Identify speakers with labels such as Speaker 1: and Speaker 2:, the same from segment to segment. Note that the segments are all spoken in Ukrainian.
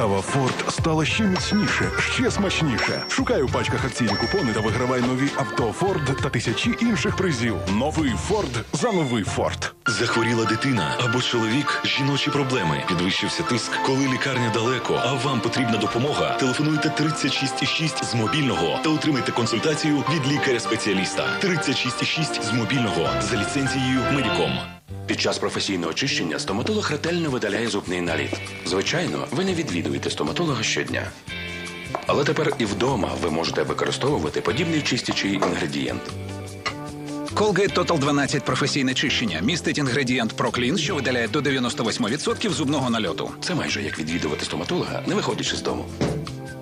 Speaker 1: Кава Форд стала ще міцніше, ще смачніше. Шукай у пачках акційні купони та вигравай нові авто Форд та тисячі інших призів. Новий Форд за новий Форд.
Speaker 2: Захворіла дитина або чоловік, жіночі проблеми, підвищився тиск, коли лікарня далеко, а вам потрібна допомога. Телефонуйте 366 з мобільного та отримайте консультацію від лікаря-спеціаліста. 366 з мобільного за ліцензією Медіком.
Speaker 3: Під час професійного очищення стоматолог ретельно видаляє зубний наліт. Звичайно, ви не відвідуєте стоматолога щодня. Але тепер і вдома ви можете використовувати подібний чистячий інгредієнт.
Speaker 4: Colgate Total 12 професійне чищення містить інгредієнт Проклін, що видаляє до 98% зубного нальоту.
Speaker 3: Це майже як відвідувати стоматолога, не виходячи з дому.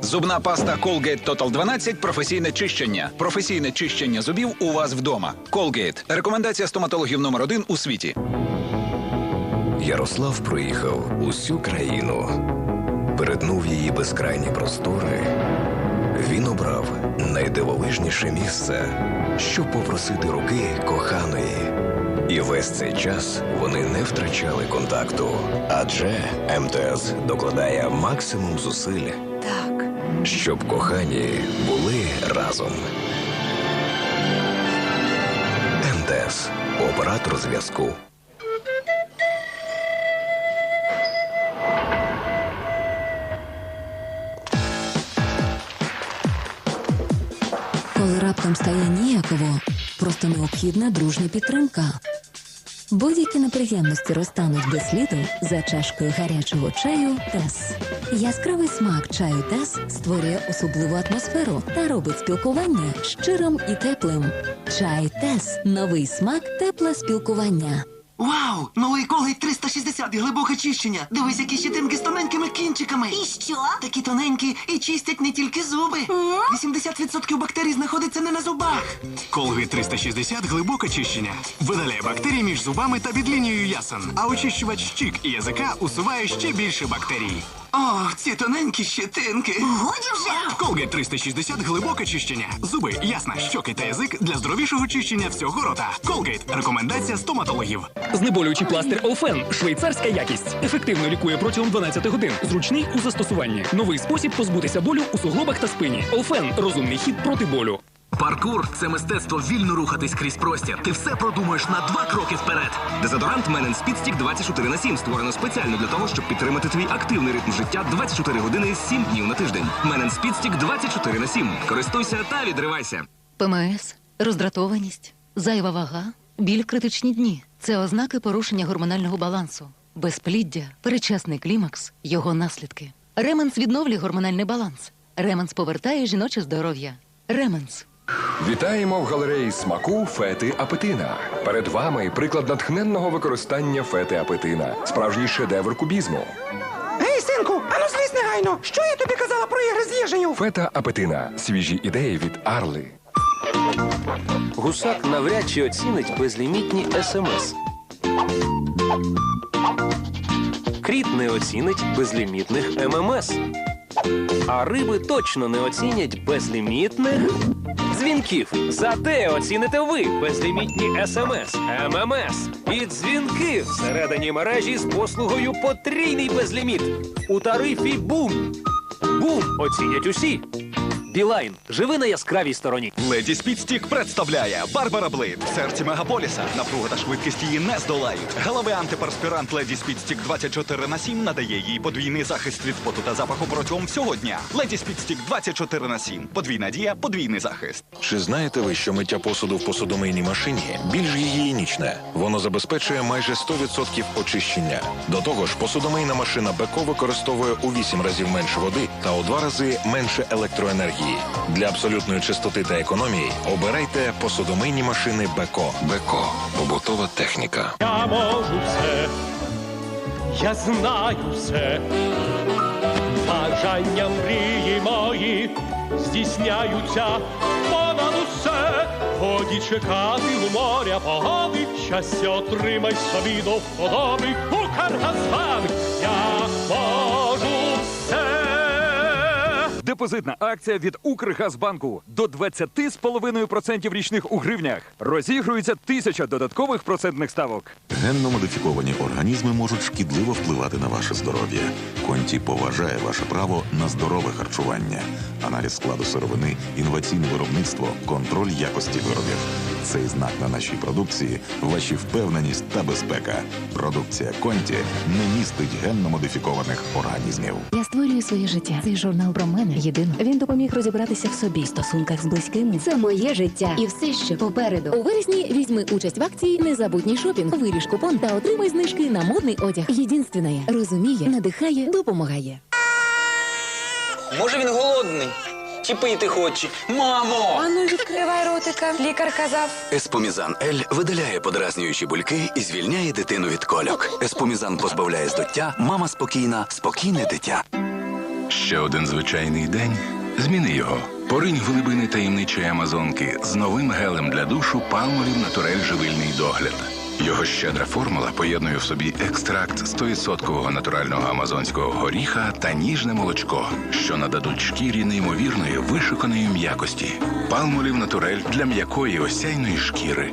Speaker 4: Зубна паста Colgate Total 12 професійне чищення. Професійне чищення зубів у вас вдома. Colgate. Рекомендація стоматологів номер один у світі.
Speaker 5: Ярослав проїхав усю країну, перетнув її безкрайні простори. Він обрав найдивовижніше місце, щоб попросити руки коханої. І весь цей час вони не втрачали контакту, адже МТС докладає максимум зусиль,
Speaker 6: Так.
Speaker 5: щоб кохані були разом. МТС оператор зв'язку.
Speaker 6: Раптом стає ніяково, просто необхідна дружня підтримка. Будь-які неприємності розтануть без сліду за чашкою гарячого чаю Тес. Яскравий смак чаю Тес створює особливу атмосферу та робить спілкування щирим і теплим. Чай Тес новий смак, тепле спілкування.
Speaker 7: Вау! Новий колгейт 360 і глибоке чищення. Дивись, які щетинки з тоненькими кінчиками.
Speaker 8: І що?
Speaker 7: Такі тоненькі і чистять не тільки зуби. 80% бактерій знаходиться не на зубах.
Speaker 9: Колгейт 360 глибоке чищення. Видаляє бактерії між зубами та під лінією ясен. А очищувач щік і язика усуває ще більше бактерій.
Speaker 7: О, ці тоненькі щетинки.
Speaker 8: Годі вже!
Speaker 9: Колгейт 360 глибоке чищення. Зуби, ясна, щоки та язик для здоровішого чищення всього рота. Колгейт рекомендація стоматологів.
Speaker 10: Знеболюючий пластир Олфен. Швейцарська якість. Ефективно лікує протягом 12 годин. Зручний у застосуванні. Новий спосіб позбутися болю у суглобах та спині. Олфен розумний хід проти болю.
Speaker 11: Паркур це мистецтво вільно рухатись крізь простір. Ти все продумуєш на два кроки вперед. Дезодорант Менен Спідстік 24 на 7 створено спеціально для того, щоб підтримати твій активний ритм життя 24 години 7 днів на тиждень. Менен Спідстік 24 на 7. Користуйся та відривайся.
Speaker 12: ПМС, роздратованість, зайва вага, біль в критичні дні це ознаки порушення гормонального балансу, безпліддя, перечасний клімакс, його наслідки. Ременс відновлює гормональний баланс. Ременс повертає жіноче здоров'я. Ременс.
Speaker 13: Вітаємо в галереї смаку фети апетина. Перед вами приклад натхненного використання фети апетина. Справжній шедевр кубізму.
Speaker 7: Гей, синку, ану злізь негайно. Що я тобі казала про ігри з їжею?
Speaker 13: Фета апетина. Свіжі ідеї від Арли.
Speaker 14: Гусак навряд чи оцінить безлімітні смс. Кріт не оцінить безлімітних ММС. А риби точно не оцінять безлімітних дзвінків. Зате оціните ви безлімітні смс, ММС і дзвінки всередині мережі з послугою потрійний безліміт. У тарифі бум. Бум оцінять усі. Білайн, живи на яскравій стороні.
Speaker 15: Леді Спідстік представляє Барбара Блейд в серці мегаполіса. Напруга та швидкість її не здолають. Головий антиперспірант Леді Спідстік 24 на 7 надає їй подвійний захист від поту та запаху протягом всього дня. Леді Спідстік 24 на 7. Подвійна дія, подвійний захист.
Speaker 2: Чи знаєте ви, що миття посуду в посудомийній машині більш гігієнічне? Воно забезпечує майже 100% очищення. До того ж, посудомийна машина Беко використовує у 8 разів менше води та у 2 рази менше електроенергії. Для абсолютної чистоти та економії обирайте посудомийні машини Беко. Беко побутова техніка.
Speaker 16: Я можу все, я знаю все. Бажання мрії мої здійсняються понад усе. Годі чекати у моря погоди, щастя отримай собі до вподоби. У Каргазбан. я можу все.
Speaker 15: Де
Speaker 8: Депозитна акція від Укргазбанку до 20,5% річних у гривнях. Розігрується тисяча додаткових процентних ставок.
Speaker 17: Генно модифіковані організми можуть шкідливо впливати на ваше здоров'я. Конті поважає ваше право на здорове харчування, аналіз складу сировини, інноваційне виробництво, контроль якості виробів. Цей знак на нашій продукції ваші впевненість та безпека. Продукція Конті не містить генно модифікованих організмів.
Speaker 6: Я створюю своє життя. Цей журнал про мене єдине. Він допоміг розібратися в собі, стосунках з близькими. Це моє життя і все ще попереду. У вересні візьми участь в акції Незабутній шопінг. Виріж купон та отримай знижки на модний одяг. Єдинственне розуміє, надихає, допомагає.
Speaker 18: Може він голодний? Чи пити хоче? Мамо!
Speaker 19: Ану, відкривай ротика. Лікар казав.
Speaker 20: Еспомізан Ель видаляє подразнюючі бульки і звільняє дитину від кольок. Еспомізан позбавляє здуття, мама спокійна, спокійне дитя.
Speaker 21: Ще один звичайний день. Зміни його. Поринь глибини таємничої Амазонки з новим гелем для душу палмолів натурель живильний догляд. Його щедра формула поєднує в собі екстракт 100% натурального амазонського горіха та ніжне молочко, що нададуть шкірі неймовірної вишуканої м'якості. Палмолів натурель для м'якої осяйної шкіри.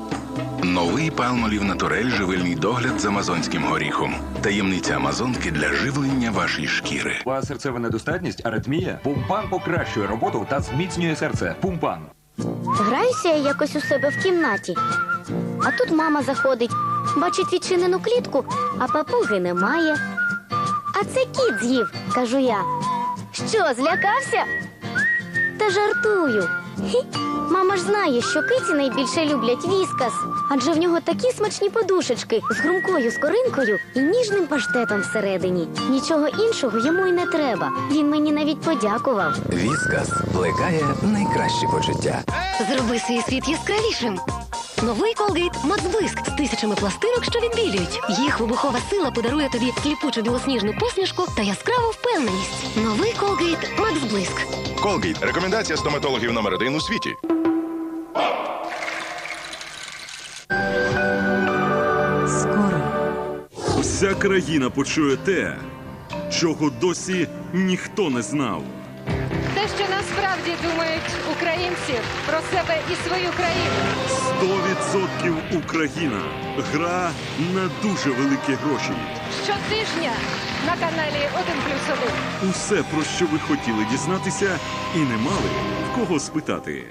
Speaker 21: Новий палмолів натурель живильний догляд з амазонським горіхом. Таємниця амазонки для живлення вашої шкіри.
Speaker 8: У вас серцева недостатність, аритмія? Пумпан покращує роботу та зміцнює серце. Пумпан.
Speaker 22: Граюся я якось у себе в кімнаті. А тут мама заходить, бачить відчинену клітку, а папуги немає. А це кіт з'їв, кажу я. Що, злякався? Та жартую. Хі. Мама ж знає, що киті найбільше люблять віскас, адже в нього такі смачні подушечки з хрумкою скоринкою і ніжним паштетом всередині. Нічого іншого йому й не треба. Він мені навіть подякував.
Speaker 5: Віскас плекає найкращі почуття.
Speaker 23: Зроби свій світ яскравішим. Новий Колгейт Макс Блиск з тисячами пластинок, що відбілюють. Їх вибухова сила подарує тобі сліпучу білосніжну посмішку та яскраву впевненість. Новий Колгейт Макс Блиск.
Speaker 24: Колгейт. Рекомендація стоматологів номер один у світі.
Speaker 6: Скоро.
Speaker 25: Вся країна почує те, чого досі ніхто не знав.
Speaker 26: Те, що насправді думають українці про себе і свою країну.
Speaker 25: 100% Україна. Гра на дуже великі гроші.
Speaker 26: Щотижня на каналі 1 плюс 1.
Speaker 25: Усе, про що ви хотіли дізнатися, і не мали в кого спитати.